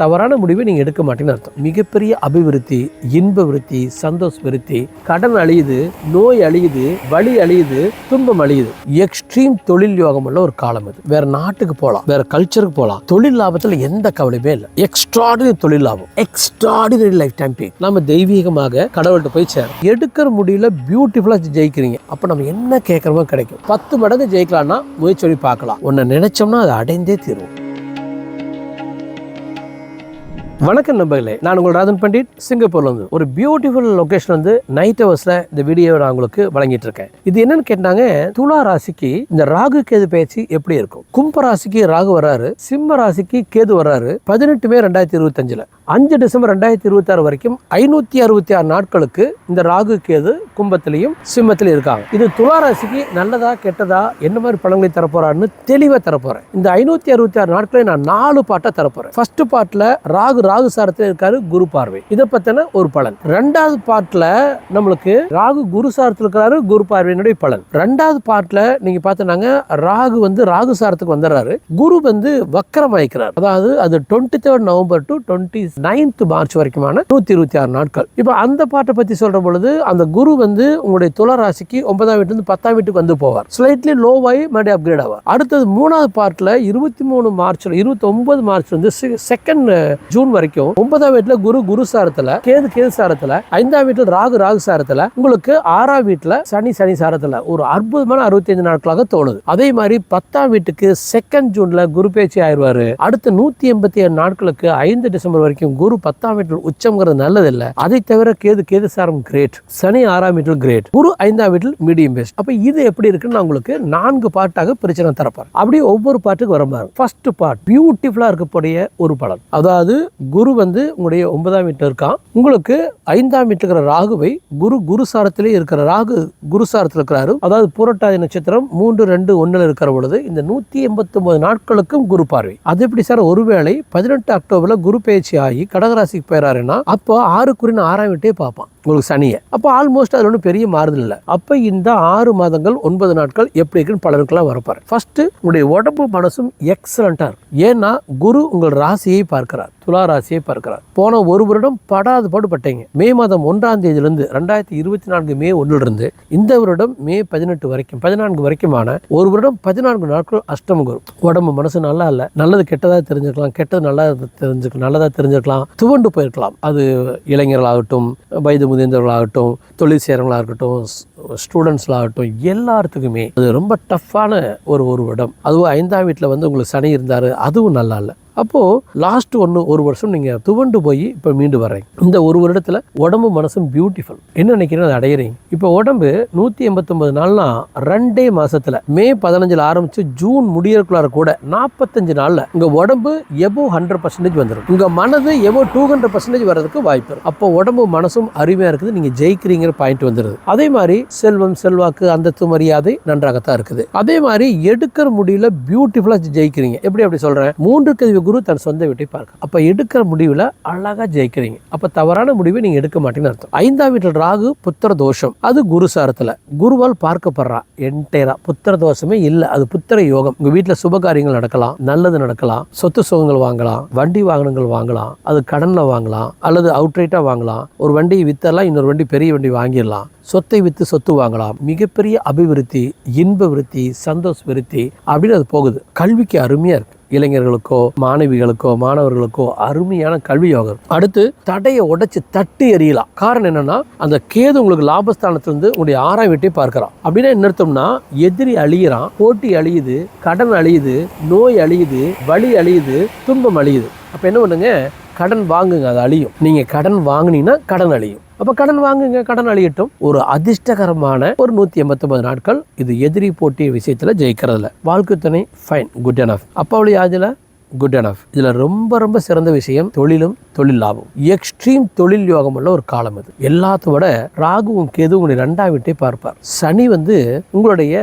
தவறான முடிவை நீங்கள் எடுக்க மாட்டேன்னு அர்த்தம். மிகப்பெரிய அபிவிருத்தி இன்ப விருத்தி சந்தோஷ விருத்தி கடன் அழியுது நோய் அழியுது வலி அழியுது துன்பம் அழியுது. எக்ஸ்ட்ரீம் தொழில் யோகம் உள்ள ஒரு காலம் இது. வேற நாட்டுக்கு போகலாம் வேற கல்ச்சருக்கு போகலாம் தொழில் லாபத்தில் எந்த கவலையுமே இல்லை. எக்ஸ்ட்ராடினரி தொழில் லாபம். எக்ஸ்ட்ராடினரி லைஃப் டைம் பீக் நம்ம தெய்வீகமாக கடவுள்கிட்ட போய் சேரும் எடுக்கிற முடியல பியூட்டிஃபுல்லாக ஜெயிக்கிறீங்க. அப்போ நம்ம என்ன கேட்குறோமோ கிடைக்கும். பத்து மடங்கு ஜெயிக்கலாம்னா முயற்சி பார்க்கலாம். ஒன்னு நினைச்சோம்னா அதை அடைந்தே தீருவோம் வணக்கம் நண்பர்களே நான் உங்கள் ராஜன் பண்டிட். சிங்கப்பூர்லேருந்து ஒரு பியூட்டிஃபுல் லொக்கேஷன் வந்து நைட் ஹவர்ஸில் இந்த வீடியோ நான் உங்களுக்கு வழங்கிட்டு இருக்கேன் இது என்னன்னு கேட்டாங்க துலா ராசிக்கு இந்த ராகு கேது பயிற்சி எப்படி இருக்கும்? கும்ப ராசிக்கு ராகு வராரு சிம்ம ராசிக்கு கேது வராரு பதினெட்டு மே ரெண்டாயிரத்தி இருபத்தஞ்சில். அஞ்சு டிசம்பர் ரெண்டாயிரத்தி இருபத்தி ஆறு வரைக்கும் ஐநூற்றி அறுபத்தி ஆறு நாட்களுக்கு இந்த ராகு கேது கும்பத்திலையும் சிம்மத்திலையும் இருக்காங்க. இது துலா ராசிக்கு நல்லதா கெட்டதா என்ன மாதிரி பழங்களை தரப்போறான்னு தெளிவாக தரப்போறேன். இந்த ஐநூற்றி அறுபத்தி ஆறு நாட்களை நான் நாலு பாட்டாக தரப்போறேன். ஃபர்ஸ்ட் பாட்டில் ராகு ராகு சாரத்தில் இருக்காரு குரு பார்வை. இதை பத்தின ஒரு பலன். ரெண்டாவது பாட்டில் நம்மளுக்கு ராகு குரு சாரத்தில் இருக்கிறாரு குரு பார்வையினுடைய பலன். ரெண்டாவது பாட்டில் நீங்க பார்த்தனாங்க ராகு வந்து ராகு சாரத்துக்கு வந்துடுறாரு. குரு வந்து வக்கரமாயிக்கிறார் அதாவது அது twenty third November to twenty ninth March வரைக்குமான நூத்தி இருபத்தி ஆறு நாட்கள். இப்போ அந்த பாட்டை பத்தி சொல்ற பொழுது அந்த குரு வந்து உங்களுடைய துலா ராசிக்கு ஒன்பதாம் வீட்டுல இருந்து பத்தாம் வீட்டுக்கு வந்து போவார். ஸ்லைட்லி லோவாகி மறுபடியும் அப்கிரேட் ஆவார். அடுத்தது மூணாவது பார்ட்ல இருபத்தி மூணு மார்ச்ல இருபத்தி ஒன்பது மார்ச் வந்து செகண்ட் ஜூன் வரைக்கும் ஒன்பதாம் வீட்டுல குரு குரு சாரத்துல கேது கேது சாரத்துல ஐந்தாம் வீட்டுல ராகு ராகு சாரத்துல உங்களுக்கு ஆறாம் வீட்டுல சனி சனி சாரத்துல. ஒரு அற்புதமான அறுபத்தி ஐந்து நாட்களாக தோணுது. அதே மாதிரி பத்தாம் வீட்டுக்கு செகண்ட் ஜூன்ல குரு பேச்சு ஆயிடுவாரு. அடுத்து நூத்தி எண்பத்தி ஏழு நாட்களுக்கு ஐந்து டிசம்பர் வரைக்கும் குரு பத்தாம் வீட்டில் உச்சம்ங்கிறது நல்லது இல்ல அதை தவிர கேது கேது சாரம் கிரேட் சனி ஆறாம் வீட்டில் கிரேட் குரு ஐந்தாம் வீட்டில் மீடியம் பெஸ்ட் அப்ப இது எப்படி இருக்குன்னு நான் உங்களுக்கு நான்கு பாட்டாக பிரிச்சு நான் தரப்பேன் அப்படியே ஒவ்வொரு பாட்டுக்கு வர மாதிரி ஃபர்ஸ்ட் பார்ட் பியூட்டிஃபுல்லா இருக்கக்கூடிய ஒரு பலன் அதாவது குரு வந்து உங்களுடைய ஒன்பதாம் வீட்டில் இருக்கான் உங்களுக்கு ஐந்தாம் வீட்டில் இருக்கிற ராகுவை குரு குருசாரத்திலே இருக்கிற ராகு குருசாரத்தில் இருக்கிறாரு. அதாவது பூரட்டாதி நட்சத்திரம் மூன்று ரெண்டு ஒன்றில் இருக்கிற பொழுது இந்த நூற்றி எண்பத்தி ஒன்பது நாட்களுக்கும் குரு பார்வை. அது எப்படி சார்? ஒருவேளை பதினெட்டு அக்டோபரில் குரு பயிற்சி ஆகி கடகராசிக்கு போயிறாருன்னா அப்போ ஆறுக்குறின்னு ஆறாம் வீட்டே பார்ப்பான். உங்களுக்கு சனியை. அப்போ ஆல்மோஸ்ட் அதில் ஒன்றும் பெரிய மாறுதல் இல்லை. அப்போ இந்த ஆறு மாதங்கள் ஒன்பது நாட்கள் எப்படி இருக்குன்னு பலருக்கெல்லாம் வரப்பார். ஃபர்ஸ்ட் உங்களுடைய உடம்பு மனசும் எக்ஸலண்ட்டாக இருக்கும். ஏன்னா குரு உங்கள் ராசியை பார்க்கிறார். துலா ராசியை பார்க்கிறார். போன ஒரு வருடம் படாத பாடுபட்டீங்க. மே மாதம் ஒன்றாம் தேதியிலிருந்து ரெண்டாயிரத்தி இருபத்தி நான்கு மே ஒன்றிலிருந்து இந்த வருடம் மே பதினெட்டு வரைக்கும் பதினான்கு வரைக்குமான ஒரு வருடம் பதினான்கு நாட்கள் அஷ்டம குரு உடம்பு மனசு நல்லா இல்லை. நல்லது கெட்டதாக தெரிஞ்சுக்கலாம் கெட்டது நல்லா தெரிஞ்சுக்கலாம் நல்லதாக தெரிஞ்சுக்கலாம் துவண்டு போயிருக்கலாம். அது இளைஞர்களாகட்டும் வயது முதிர்ந்தவர்களாகட்டும் தொழில் செய்கிறவங்களாக இருக்கட்டும் ஸ்டூடெண்ட்ஸ்லாகட்டும் எல்லாத்துக்குமே அது ரொம்ப டஃப்பான ஒரு ஒரு இடம். அதுவும் ஐந்தாம் வீட்டில் வந்து உங்களுக்கு சனி இருந்தார் அதுவும் நல்லா இல்லை. அப்போது லாஸ்ட் ஒன்று ஒரு வருஷம் நீங்கள் துவண்டு போய் இப்போ மீண்டு வர்றீங்க. இந்த ஒரு வருடத்தில் உடம்பு மனசும் பியூட்டிஃபுல் என்ன நினைக்கிறீங்க? அதை அடையிறீங்க. இப்போ உடம்பு நூற்றி எண்பத்தொம்பது நாள்னா ரெண்டே மாதத்தில் மே பதினஞ்சில் ஆரம்பித்து ஜூன் முடியறக்குள்ளார கூட நாற்பத்தஞ்சு நாளில் உங்கள் உடம்பு எபோ ஹண்ட்ரட் பர்சன்டேஜ் வந்துடும் உங்கள் மனது எபோ டூ ஹண்ட்ரட் பர்சன்டேஜ் வர்றதுக்கு வாய்ப்பு இருக்கும் அப்போ உடம்பு மனசும் அருமையாக இருக்குது. நீங்கள் ஜெயிக்கிறீங்கிற பாயிண்ட் வந்துடுது அதே மாதிரி செல்வம் செல்வாக்கு அந்தத்து மரியாதை நன்றாகத்தான் இருக்குது. அதே மாதிரி எடுக்கிற முடியல பியூட்டிஃபுல்லாக ஜெயிக்கிறீங்க. எப்படி அப்படி சொல்கிறேன் மூன்று கல்வி குரு தன் சொந்த வீட்டை பார்க்க அப்போ எடுக்கிற முடிவில் அழகாக ஜெயிக்கிறீங்க. அப்போ தவறான முடிவை நீங்கள் எடுக்க மாட்டீங்கன்னு அர்த்தம். ஐந்தாம் வீட்டில் ராகு புத்திர தோஷம். அது குரு சாரத்தில். குருவால் பார்க்கப்படுறா. என்டையரா புத்திர தோஷமே இல்லை. அது புத்திர யோகம். உங்கள் வீட்டில் சுபகாரியங்கள் நடக்கலாம். நல்லது நடக்கலாம். சொத்து சுகங்கள் வாங்கலாம். வண்டி வாகனங்கள் வாங்கலாம். அது கடனில் வாங்கலாம். அல்லது அவுட்ரைட்டாக வாங்கலாம். ஒரு வண்டியை வித்தரலாம். இன்னொரு வண்டி பெரிய வண்டி வாங்கிடலாம். சொத்தை வித்து சொத்து வாங்கலாம். மிகப்பெரிய அபிவிருத்தி இன்ப விருத்தி சந்தோஷ விருத்தி அப்படின்னு அது போகுது. கல்விக்கு அருமையாக இருக்குது இளைஞர்களுக்கோ மாணவிகளுக்கோ மாணவர்களுக்கோ அருமையான கல்வி யோகம் அடுத்து தடையை உடைச்சு தட்டி எறியலாம். காரணம் என்னன்னா அந்த கேது உங்களுக்கு லாபஸ்தானத்திலிருந்து உங்களுடைய ஆறாம் வீட்டை பார்க்கிறான். அப்படின்னா என்ன அர்த்தம்னா எதிரி அழியிறான் போட்டி அழியுது கடன் அழியுது நோய் அழியுது வலி அழியுது துன்பம் அழியுது. அப்போ என்ன பண்ணுங்க? கடன் வாங்குங்க அது அழியும். நீங்கள் கடன் வாங்கினீங்கன்னா கடன் அழியும். அப்போ கடன் வாங்குங்க கடன் அழியட்டும். ஒரு அதிர்ஷ்டகரமான ஒரு நூற்றி எண்பத்தொம்பது நாட்கள் இது எதிரி போட்டி விஷயத்தில் ஜெயிக்கிறதுல வாழ்க்கை துணை ஃபைன் குட் எனஃப் அப்பாவுடைய அதில் குட் எனஃப் இதில் ரொம்ப ரொம்ப சிறந்த விஷயம் தொழிலும் தொழில் லாபம். எக்ஸ்ட்ரீம் தொழில் யோகம் உள்ள ஒரு காலம் இது எல்லாத்தோட ராகுவும் கேது உங்களுடைய ரெண்டாம் வீட்டை பார்ப்பார். சனி வந்து உங்களுடைய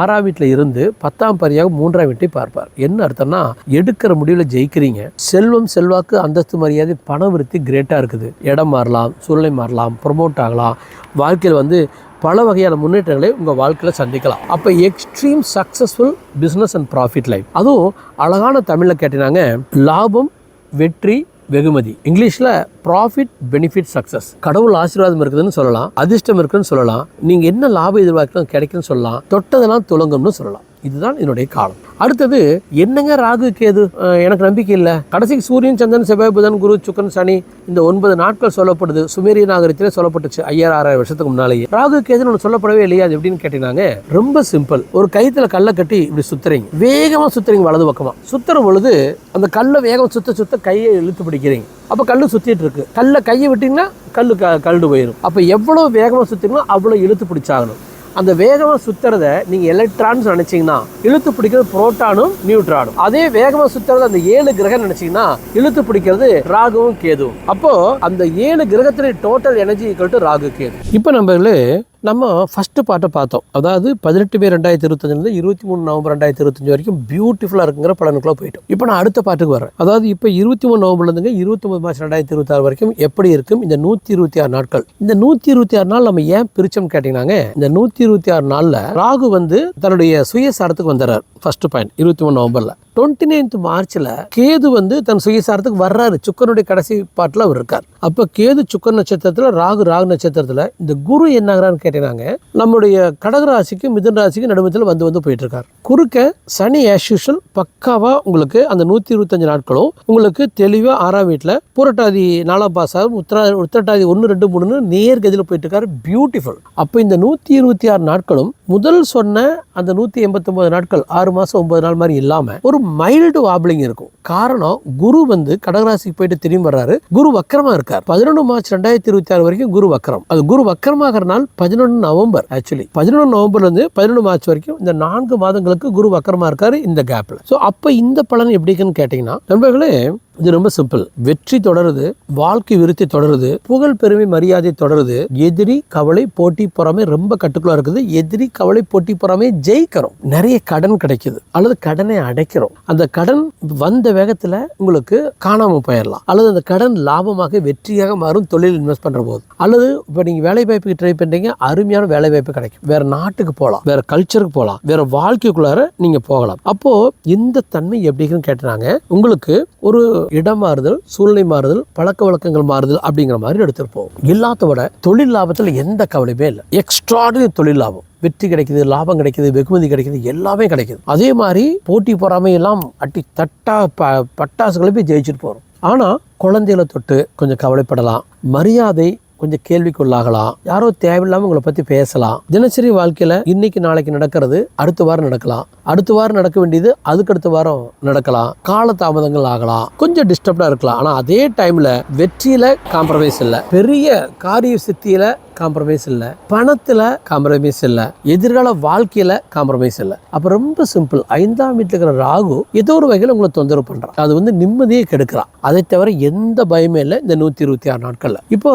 ஆறாம் வீட்டில் இருந்து பத்தாம் பரியாக மூன்றாம் வீட்டை பார்ப்பார். என்ன அர்த்தம்னா எடுக்கிற முடிவில் ஜெயிக்கிறீங்க. செல்வம் செல்வாக்கு அந்தஸ்து மரியாதை பண விருத்தி கிரேட்டாக இருக்குது. இடம் மாறலாம் சூழ்நிலை மாறலாம் ப்ரொமோட் ஆகலாம். வாழ்க்கையில் வந்து பல வகையான முன்னேற்றங்களை உங்கள் வாழ்க்கையில் சந்திக்கலாம். அப்போ extreme successful business and profit life அதுவும் அழகான தமிழில் கேட்டினாங்க லாபம் வெற்றி வெகுமதி. இங்கிலீஷில் ப்ராஃபிட் பெனிஃபிட் சக்சஸ் கடவுள் ஆசீர்வாதம் இருக்குதுன்னு சொல்லலாம் அதிர்ஷ்டம் இருக்குன்னு சொல்லலாம் நீங்க என்ன லாபம் எதிர்பார்க்கணும் கிடைக்குன்னு சொல்லலாம் தொட்டதெல்லாம் துளங்கும்னு சொல்லலாம். இதுதான் என்னுடைய காலம். அடுத்தது என்னங்க ராகு கேது? எனக்கு நம்பிக்கை இல்லை. கடைசிக்கு சூரியன் சந்திரன் செவ்வாய் புதன் குரு சுக்கன் சனி இந்த ஒன்பது நாட்கள் சொல்லப்படுது. சுமேரிய நாகரத்திலே சொல்லப்பட்டுச்சு. ஐயாயிரம் ஆறாயிரம் வருஷத்துக்கு முன்னாலேயே. ராகு கேதுன்னு ஒன்று சொல்லப்படவே இல்லையா அது எப்படின்னு கேட்டீங்கன்னா ரொம்ப சிம்பிள் ஒரு கைத்துல கல்லை கட்டி இப்படி சுத்துறீங்க. வேகமா சுத்துறீங்க வலது பக்கமா. சுத்துற பொழுது அந்த கல்லை வேகம் சுத்த சுத்த கையை இழுத்து பிடிக்கிறீங்க. அப்போ கல் சுற்றிட்டு இருக்கு. கல்லை கையை விட்டிங்கன்னா கல் க கல்டு போயிடும் அப்போ எவ்வளோ வேகமாக சுத்தீங்களோ அவ்வளோ இழுத்து பிடிச்சாகணும். அந்த வேகமாக சுத்துறத நீங்கள் எலக்ட்ரான்ஸ் நினச்சிங்கன்னா இழுத்து பிடிக்கிறது புரோட்டானும் நியூட்ரானும் அதே வேகமாக சுத்துறது அந்த ஏழு கிரகம் நினச்சிங்கன்னா இழுத்து பிடிக்கிறது ராகுவும் கேதுவும். அப்போது அந்த ஏழு கிரகத்துடைய total energy equal to Rahu Ketu. இப்போ நம்மளே நம்ம ஃபஸ்ட்டு பாட்டை பார்த்தோம். அதாவது பதினெட்டு மே ரெண்டாயிரத்தி இருபத்தஞ்சிலிருந்து இருபத்தி மூணு நவம்பர் ரெண்டாயிரத்தி இருபத்தஞ்சு வரைக்கும் பியூட்டிஃபுல்லாக இருக்குங்கிற பலனுக்குள்ள போயிட்டோம். இப்போ நான் அடுத்த பாட்டுக்கு வரேன் அதாவது இப்போ இருபத்தி மூணு நவம்பர்லேருந்துங்க இருபத்தி மாதம் மார்ச் ரெண்டாயிரத்தி இருபத்தாறு வரைக்கும் எப்படி இருக்கும்? இந்த நூற்றி இருபத்தி ஆறு நாட்கள். இந்த நூற்றி இருபத்தி ஆறு நாள் நம்ம ஏன் பிரிச்சோம்னு கேட்டிங்கன்னாங்க இந்த நூற்றி இருபத்தி ஆறு நாளில் ராகு வந்து தன்னுடைய சுயசாரத்துக்கு வந்துடுறார். ஃபர்ஸ்ட் பாயிண்ட் இருபத்தி மூணு நவம்பரில். டுவெண்ட்டி நைன்த் மார்ச்சில் கேது வந்து தன் சுயசாரத்துக்கு வர்றாரு. சுக்கரனுடைய கடைசி பாட்டில் அவர் இருக்கார். அப்போ கேது சுக்கர் நட்சத்திரத்தில் ராகு ராகு நட்சத்திரத்தில் இந்த குரு என்ன கேட்டீங்கன்னாங்க கேட்டீங்கன்னா நம்முடைய கடகராசிக்கு மிதுன ராசிக்கும் நடுமத்தில் வந்து வந்து போயிட்டு இருக்கார். குறுக்க சனி ஆஸ் யூஷுவல் பக்காவாக உங்களுக்கு அந்த நூற்றி இருபத்தஞ்சு நாட்களும் உங்களுக்கு தெளிவாக ஆறாம் வீட்டில் பூரட்டாதி நாலாம் பாசாகும் உத்தரா உத்திரட்டாதி ஒன்று ரெண்டு மூணுன்னு நேர்கதியில் போயிட்டுருக்காரு. பியூட்டிஃபுல் அப்போ இந்த நூற்றி இருபத்தி ஆறு நாட்களும் முதல் சொன்ன அந்த நூற்றி எண்பத்தொம்போது நாட்கள் ஆறு மாதம் ஒம்பது நாள் மாதிரி இல்லாமல் ஒரு மைல்டு வாபிளிங் இருக்கும். காரணம் குரு வந்து கடகராசிக்கு போயிட்டு திரும்பி வர்றாரு. குரு வக்கரமாக இருக்கார். பதினொன்று மார்ச் ரெண்டாயிரத்தி இருபத்தி ஆறு வரைக்கும் குரு வக்கரம். அது குரு வக்கரமாகிற நாள் பதினொன்று நவம்பர் ஆக்சுவலி பதினொன்று நவம்பர்லேருந்து பதினொன்று மார்ச் வரைக்கும் இந்த நான்கு மாதங்களுக்கு குரு வக்கரமாக இருக்கார் இந்த கேப்பில் ஸோ அப்போ இந்த பலன் எப்படி இருக்குன்னு கேட்டிங்கன்னா நண்பர்களே இது ரொம்ப சிம்பிள் வெற்றி தொடருது வாழ்க்கை விருத்தி தொடருது புகழ் பெருமை மரியாதை தொடருது. எதிரி கவலை போட்டி பொறாமை ரொம்ப கட்டுக்குள்ள இருக்குது. எதிரி கவலை போட்டி பொறாமை ஜெயிக்கிறோம். நிறைய கடன் கிடைக்குது. அல்லது கடனை அடைக்கிறோம். அந்த கடன் வந்த வேகத்துல உங்களுக்கு காணாம போயிடலாம். அல்லது அந்த கடன் லாபமாக வெற்றியாக மாறும் தொழில் இன்வெஸ்ட் பண்ற போது. அல்லது இப்போ நீங்க வேலை வாய்ப்புக்கு ட்ரை பண்றீங்க அருமையான வேலை வாய்ப்பு கிடைக்கும். வேற நாட்டுக்கு போகலாம். வேற கல்ச்சருக்கு போகலாம். வேற வாழ்க்கைக்குள்ளார நீங்க போகலாம். அப்போ இந்த தன்மை எப்படின்னு கேட்டாங்க உங்களுக்கு ஒரு இடம் மாறுதல் சூழ்நிலை மாறுதல் பழக்க வழக்கங்கள் மாறுதல் அப்படிங்கிற மாதிரி எடுத்திருப்போம். இல்லாத விட தொழில் லாபத்தில் எந்த கவலையுமே இல்லை. எக்ஸ்ட்ராடினரி தொழில் லாபம். வெற்றி கிடைக்குது லாபம் கிடைக்குது வெகுமதி கிடைக்குது எல்லாமே கிடைக்குது. அதே மாதிரி போட்டி பொறாமை எல்லாம் அட்டி தட்டா ப பட்டாசுகளை போய் ஜெயிச்சுட்டு போகிறோம் ஆனால் குழந்தைகளை தொட்டு கொஞ்சம் கவலைப்படலாம். மரியாதை கொஞ்சம் கேள்விக்குள்ளாகலாம். யாரோ தேவையில்லாமல் உங்களை பற்றி பேசலாம். தினசரி வாழ்க்கையில் இன்னைக்கு நாளைக்கு நடக்கிறது அடுத்த வாரம் நடக்கலாம். அடுத்த வாரம் நடக்க வேண்டியது அதுக்கு அடுத்த வாரம் நடக்கலாம். கால தாமதங்கள் ஆகலாம். கொஞ்சம் டிஸ்டர்ப்டா இருக்கலாம். ஆனா அதே டைம்ல வெற்றியில காம்ப்ரமைஸ் இல்லை. பெரிய காரிய சித்தியில காம்ப்ரமைஸ் இல்லை. பணத்தில் காம்ப்ரமைஸ் இல்லை. எதிர்கால வாழ்க்கையில் காம்ப்ரமைஸ் இல்லை. அப்போ ரொம்ப சிம்பிள் ஐந்தாம் வீட்டில் இருக்கிற ராகு ஏதோ ஒரு வகையில் உங்களை தொந்தரவு பண்ணுறான் அது வந்து நிம்மதியை கெடுக்கிறான். அதை தவிர எந்த பயமே இல்லை இந்த நூற்றி இருபத்தி ஆறு நாட்களில். இப்போ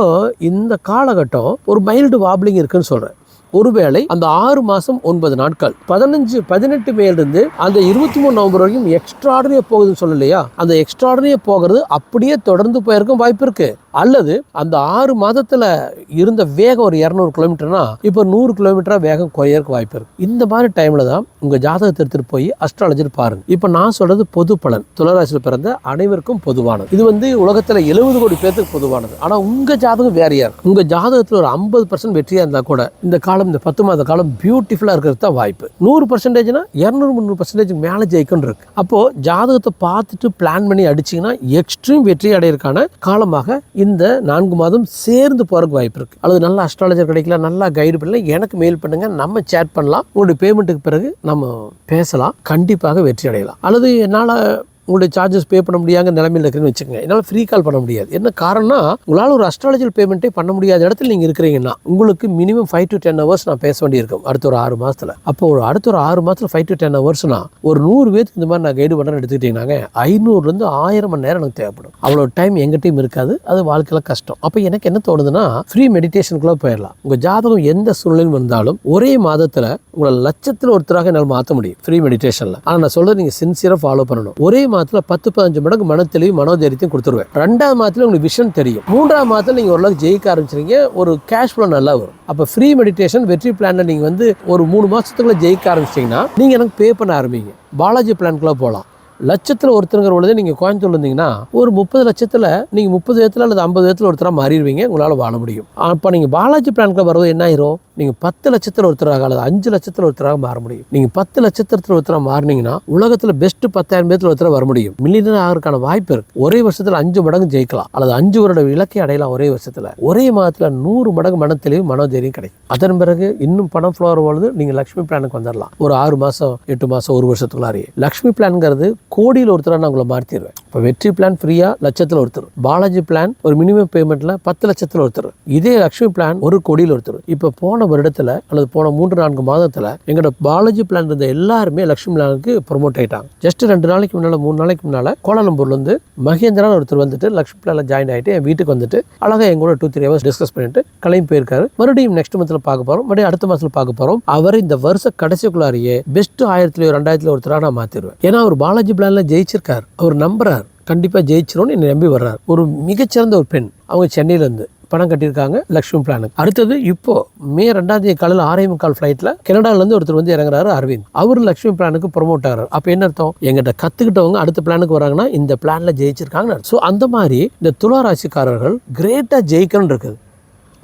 இந்த காலகட்டம் ஒரு மைல்டு வாப்ளிங் இருக்குன்னு சொல்கிறேன் ஒருவேளை அந்த ஆறு மாசம் ஒன்பது நாட்கள். பதினஞ்சு பதினெட்டு மேலிருந்து அந்த இருபத்தி மூணு நவம்பர் வரைக்கும் எக்ஸ்ட்ராடனியா போகுதுன்னு சொல்லலையா? அந்த எக்ஸ்ட்ராடனியா போகிறது அப்படியே தொடர்ந்து போயிருக்கும் வாய்ப்பு இருக்கு. அல்லது அந்த ஆறு மாதத்தில் இருந்த வேகம் ஒரு இரநூறு கிலோமீட்டர்னா இப்போ நூறு கிலோமீட்டராக வேகம் குறையறக்கு வாய்ப்பு இருக்குது இந்த மாதிரி டைமில் தான் உங்கள் ஜாதகத்தை எடுத்துகிட்டு போய் அஸ்ட்ராலஜர் பாருங்க. இப்போ நான் சொல்கிறது பொது பலன். துளராசியில் பிறந்த அனைவருக்கும் பொதுவானது. இது வந்து உலகத்தில் எழுபது கோடி பேர்த்துக்கு பொதுவானது. ஆனால் உங்கள் ஜாதகம் வேறையாக இருக்கும் உங்கள் ஜாதகத்தில் ஒரு ஐம்பது பர்சன்ட் வெற்றியாக இருந்தால் கூட இந்த காலம் இந்த பத்து மாத காலம் பியூட்டிஃபுல்லாக இருக்கிறது தான் வாய்ப்பு. நூறு பர்சன்டேஜ்னா இரநூறு முந்நூறு பர்சன்டேஜ் மேலே ஜெயிக்கணும் இருக்கு. அப்போது ஜாதகத்தை பார்த்துட்டு பிளான் பண்ணி அடிச்சீங்கன்னா எக்ஸ்ட்ரீம் வெற்றி அடையிறதுக்கான காலமாக இந்த நான்கு மாதம் சேர்ந்து போகிறக்கு வாய்ப்பு இருக்குது அல்லது நல்ல அஸ்ட்ராலஜர் கிடைக்கல நல்லா கைடு பண்ணல எனக்கு மெயில் பண்ணுங்கள் நம்ம சேட் பண்ணலாம். உங்களுடைய பேமெண்ட்டுக்கு பிறகு நம்ம பேசலாம். கண்டிப்பாக வெற்றி அடையலாம். அல்லது என்னால் உங்களுடைய சார்ஜஸ் பே பண்ண முடியாத நிலமையில் இருக்குன்னு வச்சுக்கோங்க. என்னால் ஃப்ரீ கால் பண்ண முடியாது. என்ன காரணம்னா உங்களால் ஒரு அஸ்ட்ராலஜிக்கல் பேமெண்ட்டே பண்ண முடியாத இடத்துல நீங்கள் இருக்கிறீங்கன்னா உங்களுக்கு minimum five to ten hours நான் பேச வேண்டியிருக்கும். அடுத்த ஒரு ஆறு மாதத்தில் அப்போ ஒரு அடுத்த ஒரு ஆறு மாதத்தில் ஃபைவ் டு டென் ஹவர்ஸ்னா ஒரு நூறு பேருக்கு இந்த மாதிரி நான் கைடு பண்ணுறேன்னு எடுத்துக்கிட்டீங்கன்னாங்க ஐநூறுலேருந்து ஆயிரம் மணி நேரம் எனக்கு தேவைப்படும். அவ்வளோ டைம் எங்கிட்டையும் இருக்காது. அது வாழ்க்கையில் கஷ்டம். அப்போ எனக்கு என்ன தோணுதுன்னா ஃப்ரீ மெடிடேஷனுக்குள்ளே போயிடலாம். உங்கள் ஜாதகம் எந்த சூழ்நிலையும் இருந்தாலும் ஒரே மாதத்தில் உங்களை லட்சத்தில் ஒருத்தராக என்னால் மாற்ற முடியும். ஃப்ரீ மெடிடேஷனில் ஆனால் நான் சொல்கிறது நீங்கள் சின்சியராக ஃபாலோ பண்ணணும். ஒரே மாதம் மாதத்தில் பத்து பதினஞ்சு மடங்கு மன தெளிவு மனோதைரியத்தையும் கொடுத்துருவேன். ரெண்டாவது மாதத்தில் உங்களுக்கு விஷன் தெரியும். மூன்றாவது மாதத்தில் நீங்கள் ஓரளவுக்கு ஜெயிக்க ஆரம்பிச்சிருங்க ஒரு கேஷ் ஃப்ளோ நல்லா வரும். அப்போ ஃப்ரீ மெடிடேஷன் வெற்றி பிளானில் நீங்கள் வந்து ஒரு மூணு மாதத்துக்குள்ளே ஜெயிக்க ஆரம்பிச்சிட்டிங்கன்னா நீங்கள் எனக்கு பே பண்ண ஆரம்பிங்க. பாலாஜி பிளான்குள்ளே போகலாம். லட்சத்தில் ஒருத்தருங்கிற பொழுது நீங்கள் கோயம்புத்தூர் இருந்தீங்கன்னா ஒரு முப்பது லட்சத்தில் நீங்கள் முப்பது விதத்தில் அல்லது ஐம்பது விதத்தில் ஒருத்தராக மாறிடுவீங்க உங்களால் வாழ முடியும். அப்போ நீங்கள் பாலாஜி பிளான்கில் வரது என்ன ஆயிரும்? நீங்கள் பத்து லட்சத்தில் ஒருத்தராக அல்லது அஞ்சு லட்சத்தில் ஒருத்தராக மாற முடியும். நீங்கள் பத்து லட்சத்தில் ஒருத்தராக மாறினீங்கன்னா உலகத்தில் பெஸ்ட் பத்தாயிரம் பேர்த்தில் ஒருத்தராக வர முடியும். மில்லியனர் ஆகிறதுக்கான வாய்ப்பு இருக்கு. ஒரே வருஷத்தில் அஞ்சு மடங்கு ஜெயிக்கலாம். அல்லது அஞ்சு வருட இலக்கை அடையலாம் ஒரே வருஷத்தில். ஒரே மாதத்தில் நூறு மடங்கு மனத்தெளிவு மனோதைரியம் கிடைக்கும். அதன் பிறகு இன்னும் பணம் ஃப்ளோ பொழுது நீங்கள் லக்ஷ்மி பிளானுக்கு வந்துடலாம் ஒரு ஆறு மாதம் எட்டு மாதம் ஒரு வருஷத்துக்குள்ளாரியே லக்ஷ்மி பிளான்ங்கிறது கோடியில் ஒருத்தராக நான் உங்களை மாற்றிடுவேன் இப்போ வெற்றி பிளான் ஃப்ரீயாக லட்சத்தில் ஒருத்தர். பாலாஜி பிளான் ஒரு மினிமம் பேமெண்ட்டில் பத்து லட்சத்தில் ஒருத்தர். இதே லக்ஷ்மி பிளான் ஒரு கோடியில் ஒருத்தர். இப்போ போன வருடத்தில் அல்லது போன மூன்று நான்கு மாதத்தில் எங்களோட பாலாஜி பிளான் இருந்த எல்லாருமே லக்ஷ்மி பிளானுக்கு ப்ரொமோட் ஆயிட்டாங்க. ஜஸ்ட் ரெண்டு நாளைக்கு முன்னால் மூணு நாளைக்கு முன்னால் கோலாலம்பூர்லேருந்து மகேந்திரான்னு ஒருத்தர் வந்துட்டு லக்ஷ்மி பிளானில் ஜாயின் ஆகிட்டு என் வீட்டுக்கு வந்துட்டு அழகாக எங்களோட டூ த்ரீ ஹவர்ஸ் டிஸ்கஸ் பண்ணிட்டு கிளம்பி போயிருக்காரு. மறுபடியும் நெக்ஸ்ட் மந்த்தில் பார்க்க போகிறோம் மறுபடியும் அடுத்த மாதத்தில் பார்க்க போகிறோம் அவர் இந்த வருஷ கடைசிக்குள்ளாரியே பெஸ்ட் ஆயிரத்துல ரெண்டாயிரத்துல ஒருத்தராக நான் மாற்றிடுவேன் ஏன்னா அவர் பாலாஜி பிளானில் ஜெயிச்சிருக்கார். அவர் நம்புறார். கண்டிப்பாக ஜெயிச்சிரும்னு என்னை நம்பி வர்றார். ஒரு மிகச்சிறந்த ஒரு பெண். அவங்க சென்னையிலேருந்து பணம் கட்டியிருக்காங்க லக்ஷ்மி பிளானுக்கு. அடுத்தது இப்போ மே ரெண்டாம் தேதி காலையில் ஆறே முக்கால் ஃப்ளைட்டில் கனடாலேருந்து ஒருத்தர் வந்து இறங்குறாரு அரவிந்த். அவர் லக்ஷ்மி பிளானுக்கு ப்ரொமோட் ஆகிறார். அப்போ என்ன அர்த்தம்? எங்கிட்ட கற்றுக்கிட்டவங்க அடுத்த பிளானுக்கு வராங்கன்னா இந்த பிளானில் ஜெயிச்சிருக்காங்கன்னு ஸோ அந்த மாதிரி இந்த துலா ராசிக்காரர்கள் கிரேட்டாக ஜெயிக்கணும்னு இருக்குது.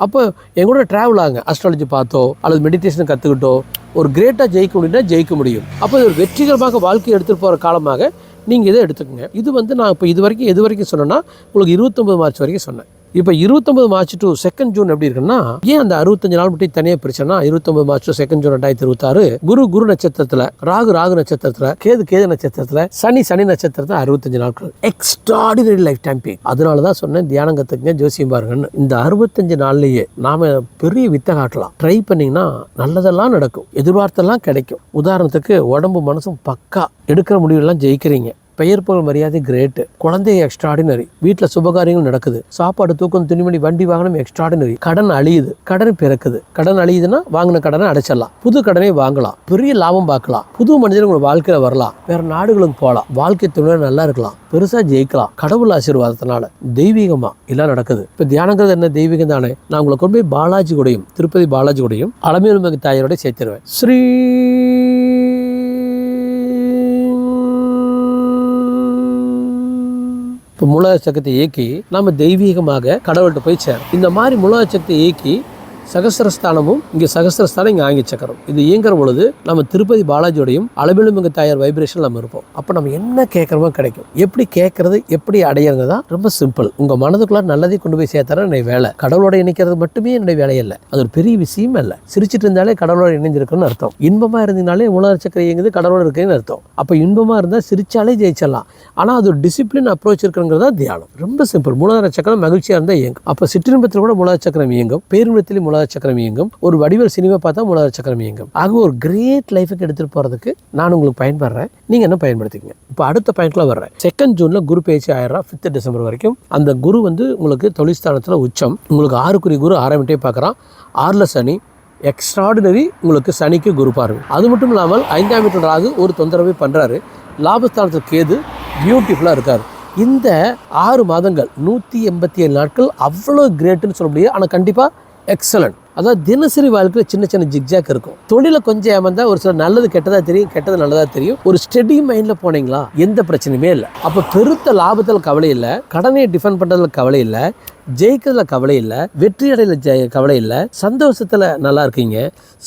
அப்போ எங்களோட ட்ராவல் ஆகுங்க. அஸ்ட்ராலஜி பார்த்தோ அல்லது மெடிடேஷன் கற்றுக்கிட்டோ ஒரு கிரேட்டாக ஜெயிக்க முடியும்னா ஜெயிக்க முடியும். அப்போ இது ஒரு வெற்றிகரமாக வாழ்க்கையை எடுத்துகிட்டு போகிற காலமாக நீங்கள் இதை எடுத்துக்கோங்க. இது வந்து நான் இப்போ இது வரைக்கும் எது வரைக்கும் சொன்னேன்னா உங்களுக்கு இருபத்தொம்பது மார்ச் வரைக்கும் சொன்னேன். இப்போ இருபத்தொம்பது மார்ச் டு செகண்ட் ஜூன் எப்படி இருக்குன்னா ஏன் அந்த அறுபத்தஞ்சு நாள் மட்டும் தனியாக பிரிச்சேன்னா இருபத்தொம்பது மார்ச் டு செகண்ட் ஜூன் ரெண்டாயிரத்தி இருபத்தாறு குரு குரு நட்சத்திரத்தில் ராகு ராகு நட்சத்திரத்தில் கேது கேது நட்சத்திரத்தில் சனி சனி நட்சத்திரத்தில் அறுபத்தஞ்சு நாட்கள். எக்ஸ்ட்ராடினரி லைஃப் டைம் பீக் அதனால தான் சொன்னேன் தியானம் கற்றுக்குங்க ஜோசியம் பாருங்கன்னு. இந்த அறுபத்தஞ்சு நாள்லேயே நாம் பெரிய வித்தை காட்டலாம். ட்ரை பண்ணிங்கன்னா நல்லதெல்லாம் நடக்கும். எதிர்பார்த்தெல்லாம் கிடைக்கும். உதாரணத்துக்கு உடம்பு மனசும் பக்கா எடுக்கிற முடிவெல்லாம் ஜெயிக்கிறீங்க. பெயர் புகழ் மரியாதை கிரேட்டு குழந்தை எக்ஸ்ட்ராடினரி வீட்டில் சுபகாரியங்கள் நடக்குது. சாப்பாடு தூக்கம் துணிமணி வண்டி வாகனம் எக்ஸ்ட்ராடினரி கடன் அழியுது. கடன் பிறக்குது. கடன் அழியுதுன்னா வாங்கின கடனை அடைச்சிடலாம். புது கடனை வாங்கலாம். பெரிய லாபம் பார்க்கலாம். புது மனிதர் உங்கள் வாழ்க்கையில் வரலாம். வேற நாடுகளுக்கு போகலாம். வாழ்க்கை துணை நல்லா இருக்கலாம். பெருசாக ஜெயிக்கலாம். கடவுள் ஆசீர்வாதத்தினால தெய்வீகமாக எல்லாம் நடக்குது. இப்போ தியானங்கிறது என்ன? தெய்வீகம் தானே. நான் உங்களை கொண்டு போய் பாலாஜி கூடையும் திருப்பதி பாலாஜி கூடையும் அலமேலுமக தாயாரோட சேர்த்திருவேன். ஸ்ரீ இப்போ மூலக சக்கரத்தை இயக்கி நம்ம தெய்வீகமாக கடவுள்கிட்ட போய் சேரும் இந்த மாதிரி மூலக சக்தியை இயக்கி சகஸ்திரஸ்தானமும் இங்கே சகஸ்திரஸ்தானம் இங்கே ஆங்கி சக்கரம் இது இயங்குற பொழுது நம்ம திருப்பதி பாலாஜியோடையும் அளவிலுமிங்க தாயார் வைப்ரேஷன் நம்ம இருப்போம். அப்போ நம்ம என்ன கேட்குறோமோ கிடைக்கும். எப்படி கேட்கறது எப்படி அடையிறது தான் ரொம்ப சிம்பிள் உங்கள் மனதுக்குள்ள நல்லதை கொண்டு போய் சேர்த்தர என்னுடைய வேலை. கடவுளோட இணைக்கிறது மட்டுமே என்னுடைய வேலை இல்லை. அது ஒரு பெரிய விஷயம் இல்லை. சிரிச்சிட்டு இருந்தாலே கடவுளோட இணைஞ்சிருக்குன்னு அர்த்தம். இன்பமாக இருந்தீங்கனாலே உலக சக்கரம் இயங்குது கடவுளோட இருக்குன்னு அர்த்தம். அப்போ இன்பமாக இருந்தால் சிரிச்சாலே ஜெயிச்சிடலாம். ஆனால் அது ஒரு டிசிப்ளின் அப்ரோச் இருக்குங்கிறது தான் தியானம். ரொம்ப சிம்பிள் மூலாதார சக்கரம் மகிழ்ச்சியாக இருந்தால் இயங்கும். அப்போ சிற்றின்பத்தில் கூட மூலாதார சக்கரம் இயங்கும். பேரின்பத்திலும் மூலாதார சக்கரம் இயங்கும். ஒரு வடிவல் சினிமா பார்த்தா மூலாதார சக்கரம் இயங்கும். ஆக ஒரு கிரேட் லைஃபுக்கு எடுத்துகிட்டு போகிறதுக்கு நான் உங்களுக்கு பயன்படுறேன். நீங்கள் என்ன பயன்படுத்திக்கங்க? இப்போ அடுத்த பாயிண்ட்ல வர்றேன். செகண்ட் ஜூனில் குரு பேச்சு ஆயிரம் ஃபிஃப்த் டிசம்பர் வரைக்கும். அந்த குரு வந்து உங்களுக்கு தொழிற்ஸ்தானத்தில் உச்சம். உங்களுக்கு ஆறுக்குறி குரு ஆரம்பிட்டே பார்க்குறான் ஆறில் சனி. எக்ஸ்ட்ராடினரி உங்களுக்கு சனிக்கு குரு பார்வை. அது மட்டும் இல்லாமல் ஐந்தாம் வீட்டு ராகு ஒரு தொந்தரவை பண்ணுறாரு லாபஸ்தானத்தில் கேது பியூட்டிஃபுல்லாக இருக்கார். இந்த ஆறு மாதங்கள் நூற்றி எண்பத்தி ஏழு நாட்கள் அவ்வளோ கிரேட்டுன்னு சொல்ல முடியாது. ஆனால் கண்டிப்பாக எக்ஸலண்ட் அதாவது தினசரி வாழ்க்கையில் சின்ன சின்ன ஜிக்ஜாக் இருக்கும். தொழில கொஞ்சம் ஏமாந்தா ஒரு சில நல்லது கெட்டதாக தெரியும் கெட்டது நல்லதாக தெரியும். ஒரு ஸ்டெடி மைண்டில் போனீங்களா? எந்த பிரச்சனையுமே இல்லை. அப்போ பெருத்த லாபத்தில் கவலை இல்லை. கடனை டிஃபெண்ட் பண்ணுறதுல கவலை இல்லை. ஜெயிக்கிறதுல கவலை இல்லை வெற்றி அடையில ஜெய கவலை இல்லை சந்தோஷத்தில் நல்லா இருக்கீங்க.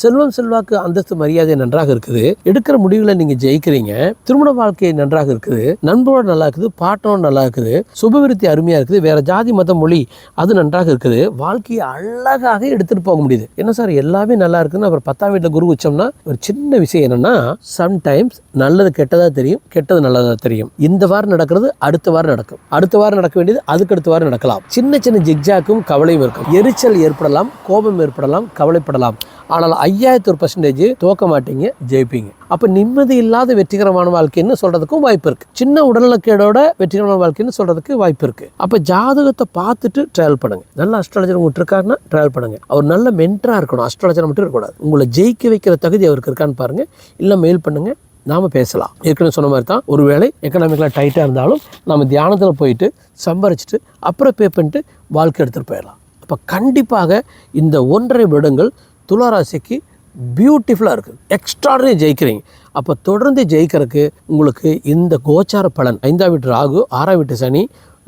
செல்வம் செல்வாக்கு அந்தஸ்து மரியாதை நன்றாக இருக்குது. எடுக்கிற முடிவுகளை நீங்க ஜெயிக்கிறீங்க. திருமண வாழ்க்கை நன்றாக இருக்குது. நண்பரோட நல்லா இருக்குது பாட்டோட நல்லா இருக்குது. சுபவிருத்தி அருமையாக இருக்குது. வேற ஜாதி மத மொழி அது நன்றாக இருக்குது. வாழ்க்கையை அழகாக எடுத்துட்டு போக முடியுது. என்ன சார் எல்லாமே நல்லா இருக்குன்னு அப்புறம் பத்தாம் வீட்டில் குரு உச்சம்னா ஒரு சின்ன விஷயம் என்னன்னா சம்டைம்ஸ் நல்லது கெட்டதாக தெரியும் கெட்டது நல்லதாக தெரியும். இந்த வாரம் நடக்கிறது அடுத்த வாரம் நடக்கும். அடுத்த வாரம் நடக்க வேண்டியது அதுக்கு அடுத்த வாரம் நடக்கலாம். சின்ன சின்ன ஜிக்ஜாக்கும் கவலையும் இருக்கும். எரிச்சல் ஏற்படலாம் கோபம் ஏற்படலாம் கவலைப்படலாம். ஆனால் ஐயாயிரத்தி ஒரு பர்சன்டேஜ் தோக்க மாட்டீங்க ஜெயிப்பீங்க. அப்போ நிம்மதி இல்லாத வெற்றிகரமான வாழ்க்கைன்னு சொல்கிறதுக்கும் வாய்ப்பு இருக்குது சின்ன உடல்நலக்கேடோட வெற்றிகரமான வாழ்க்கைன்னு சொல்கிறதுக்கு வாய்ப்பு இருக்குது அப்போ ஜாதகத்தை பார்த்துட்டு ட்ராவல் பண்ணுங்கள் நல்ல அஸ்ட்ராலஜர் உங்கள்கிட்ட இருக்காருன்னா ட்ராவல் பண்ணுங்கள் அவர் நல்ல மென்டராக இருக்கணும். அஸ்ட்ராலஜர் மட்டும் இருக்கக்கூடாது. உங்களை ஜெயிக்க வைக்கிற தகுதி அவருக்கு இருக்கான்னு பாருங்கள் இல்லை மெயில் பண்ணுங்கள் நாம் பேசலாம். ஏற்கனவே சொன்ன மாதிரி தான் ஒருவேளை எக்கனாமிக்கலாக டைட்டாக இருந்தாலும் நம்ம தியானத்தில் போயிட்டு சம்பாரிச்சிட்டு அப்புறம் பே பண்ணிட்டு வாழ்க்கை எடுத்துகிட்டு போயிடலாம். அப்போ கண்டிப்பாக இந்த ஒன்றரை வருடங்கள் துளாராசிக்கு பியூட்டிஃபுல்லாக இருக்குது எக்ஸ்ட்ராடனரி ஜெயிக்கிறீங்க. அப்போ தொடர்ந்து ஜெயிக்கிறதுக்கு உங்களுக்கு இந்த கோச்சார பலன் ஐந்தாம் வீட்டு ராகு ஆறாம் வீட்டு சனி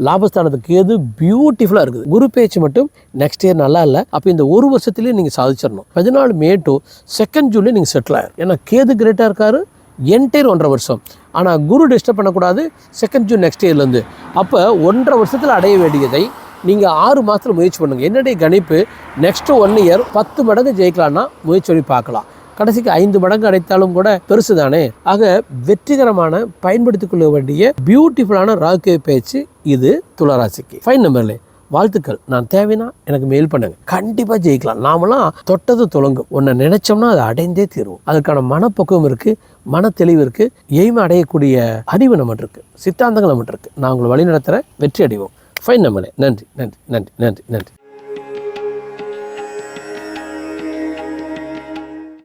லாபஸ்தானத்துக்கு கேது பியூட்டிஃபுல்லாக இருக்குது. குரு பேச்சு மட்டும் நெக்ஸ்ட் இயர் நல்லா இல்லை. அப்போ இந்த ஒரு வருஷத்துலேயே நீங்கள் சாதிச்சிடணும். பதினாலு மே டு செகண்ட் ஜூன்லேயே நீங்கள் செட்டில் ஆயிரும் ஏன்னா கேது கிரேட்டாக இருக்காரு என்டையர் ஒன்றரை வருஷம். ஆனால் குரு டிஸ்டர்ப் பண்ணக்கூடாது செகண்ட் ஜூன் நெக்ஸ்ட் இயர்லேருந்து அப்போ ஒன்றரை வருஷத்தில் அடைய வேண்டியதை நீங்கள் ஆறு மாதத்தில் முயற்சி பண்ணுங்கள் என்னுடைய கணிப்பு நெக்ஸ்ட்டு ஒன் இயர் பத்து மடங்கு ஜெயிக்கலான்னா முயற்சி பண்ணி பார்க்கலாம். கடைசிக்கு ஐந்து மடங்கு அடைத்தாலும் கூட பெருசு தானே. ஆக வெற்றிகரமான பயன்படுத்திக் கொள்ள வேண்டிய பியூட்டிஃபுல்லான ராகு பேச்சு இது துளராசிக்கு. ஃபைன் நம்பர்லே வாழ்த்துக்கள். நான் தேவைன்னா எனக்கு மெயில் பண்ணுங்க. கண்டிப்பாக ஜெயிக்கலாம். நாமெல்லாம் தொட்டது தொடங்கும் ஒன்றை நினைச்சோம்னா அதை அடைந்தே தீருவோம் அதுக்கான மனப்பக்குவம் இருக்குது மன தெளிவிற்கு இருக்குது அடையக்கூடிய அறிவு நம்மகிட்ட இருக்குது சித்தாந்தங்கள் நம்மகிட்ட இருக்குது நான் உங்களை வழி நடத்துகிறேன் வெற்றி அடைவோம். ஃபைன் நம்மளே. நன்றி நன்றி நன்றி நன்றி நன்றி.